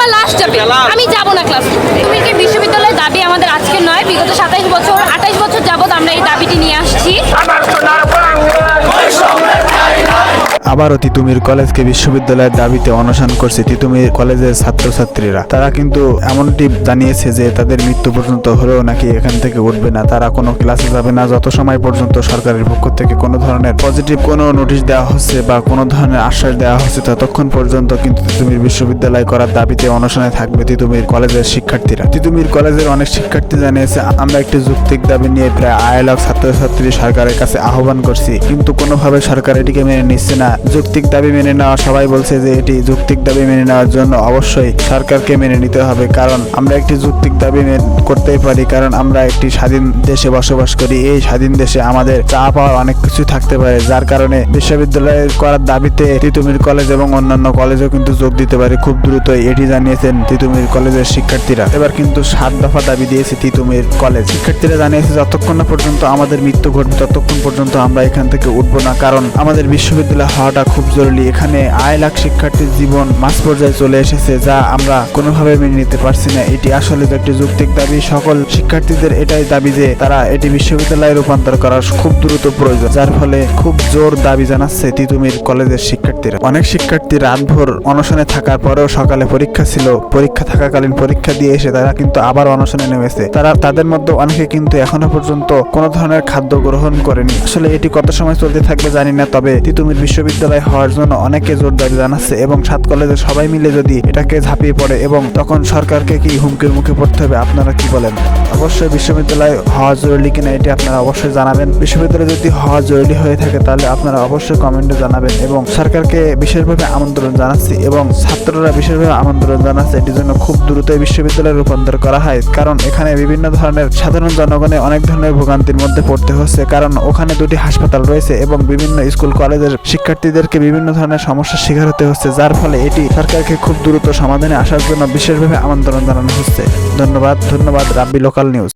আমার লাস্ট যাবে আমি যাব না ক্লাস তুমি কি বিশ্ববিদ্যালয়ের দাবি আমাদের আজকে নয়? বিগত সাতাইশ বছর, আঠাইশ বছর যাবত আমরা এই দাবিটি নিয়ে আসছি। আবারও তিতুমির কলেজকে বিশ্ববিদ্যালয়ের দাবিতে অনশন করছে তিতুমির কলেজের ছাত্রছাত্রীরা। তারা কিন্তু এমনটি জানিয়েছে যে তাদের মৃত্যু পর্যন্ত হলেও নাকি এখান থেকে উঠবে না। তারা কোনো ক্লাসে যাবে না। যত সময় পর্যন্ত সরকারের পক্ষ থেকে কোনো ধরনের পজিটিভ কোনো নোটিশ দেওয়া হচ্ছে বা কোনো ধরনের আশ্বাস দেওয়া হচ্ছে, ততক্ষণ পর্যন্ত কিন্তু তিতুমির বিশ্ববিদ্যালয় করার দাবিতে অনশনে থাকবে তিতুমির কলেজের শিক্ষার্থীরা। তিতুমির কলেজের অনেক শিক্ষার্থী জানিয়েছে, আমরা একটি যৌক্তিক দাবি নিয়ে প্রায় আড়াই লাখ ছাত্রছাত্রী সরকারের কাছে আহ্বান করছি, কিন্তু কোনোভাবে সরকার এটিকে মেনে নিচ্ছে না। যৌক্তিক দাবি মেনে নেওয়া, সবাই বলছে যে এটি যৌক্তিক দাবি মেনে নেওয়ার জন্য অবশ্যই সরকারকে মেনে নিতে হবে। কারণ আমরা একটি যৌক্তিক দাবি করতেই পারি, কারণ আমরা একটি স্বাধীন দেশে বসবাস করি। এই স্বাধীন দেশে আমাদের চা পাওয়ার অনেক কিছু থাকতে পারে, যার কারণে বিশ্ববিদ্যালয়ে করার দাবিতে তিতুমির কলেজ এবং অন্যান্য কলেজেও কিন্তু যোগ দিতে পারে। খুব দ্রুতই এটি জানিয়েছেন তিতুমির কলেজের শিক্ষার্থীরা। এবার কিন্তু সাত দফা দাবি দিয়েছে তিতুমির কলেজ। শিক্ষার্থীরা জানিয়েছে, যতক্ষণ না পর্যন্ত আমাদের মৃত্যু ঘটবে, ততক্ষণ পর্যন্ত আমরা এখান থেকে উঠবো না। কারণ আমাদের বিশ্ববিদ্যালয় হওয়াটা খুব জরুরি। এখানে আড়াই লাখ শিক্ষার্থীর জীবন মাঝ পর্যায়ে চলে এসেছে, যা আমরা কোনোভাবে মেনে নিতে পারছি না। এটি আসলে একটি যৌক্তিক দাবি। সকল শিক্ষার্থীদের এটাই দাবি যে তারা এটি বিশ্ববিদ্যালয়ে রূপান্তর করার খুব দ্রুত প্রয়োজন, যার ফলে খুব জোর দাবি জানাচ্ছে তিতুমির কলেজের শিক্ষার্থীরা। অনেক শিক্ষার্থী রাতভর অনশনে থাকার পরেও সকালে পরীক্ষা ছিল। পরীক্ষা থাকাকালীন পরীক্ষা দিয়ে এসে তারা কিন্তু আবার অনশনে নেমেছে। তারা, তাদের মধ্যে অনেকে কিন্তু এখনও পর্যন্ত কোনো ধরনের খাদ্য গ্রহণ করেনি। আসলে এটি কত সময় চলতে থাকবে জানি না, তবে তিতুমির বিশ্ববিদ্যালয় হওয়ার জন্য অনেকে জোর দাবি জানাচ্ছে এবং সাত কলেজের সবাই মিলে যদি এটাকে ঝাঁপিয়ে পড়ে এবং তখন সরকারকে কি হুমকির মুখে পড়তে হবে, আপনারা কি বলেন? অবশ্যই বিশ্ববিদ্যালয় হওয়া জরুরি কিনা এটি আপনারা অবশ্যই জানাবেন। বিশ্ববিদ্যালয় যদি হওয়া জরুরি হয়ে থাকে তাহলে আপনারা অবশ্যই কমেন্টে জানাবেন এবং সরকারকে বিশেষভাবে আমন্ত্রণ জানাচ্ছি এবং ছাত্ররা বিশেষভাবে আমন্ত্রণ জানাচ্ছে। এটির জন্য খুব দ্রুতই বিশ্ববিদ্যালয়ে রূপান্তর করা হয় কারণ এখানে বিভিন্ন ধরনের সাধারণ জনগণে অনেক ধরনের ভোগান্তির মধ্যে পড়তে হচ্ছে। কারণ ওখানে দুটি হাসপাতাল রয়েছে এবং বিভিন্ন স্কুল, কলেজের শিক্ষার্থীদেরকে বিভিন্ন ধরনের সমস্যার শিকার হতে হচ্ছে, যার ফলে এটি সরকারকে খুব দ্রুত সমাধানে আসার জন্য বিশেষভাবে আমন্ত্রণ জানানো হচ্ছে। ধন্যবাদ ধন্যবাদ, রাব্বি লোকাল নিউজ।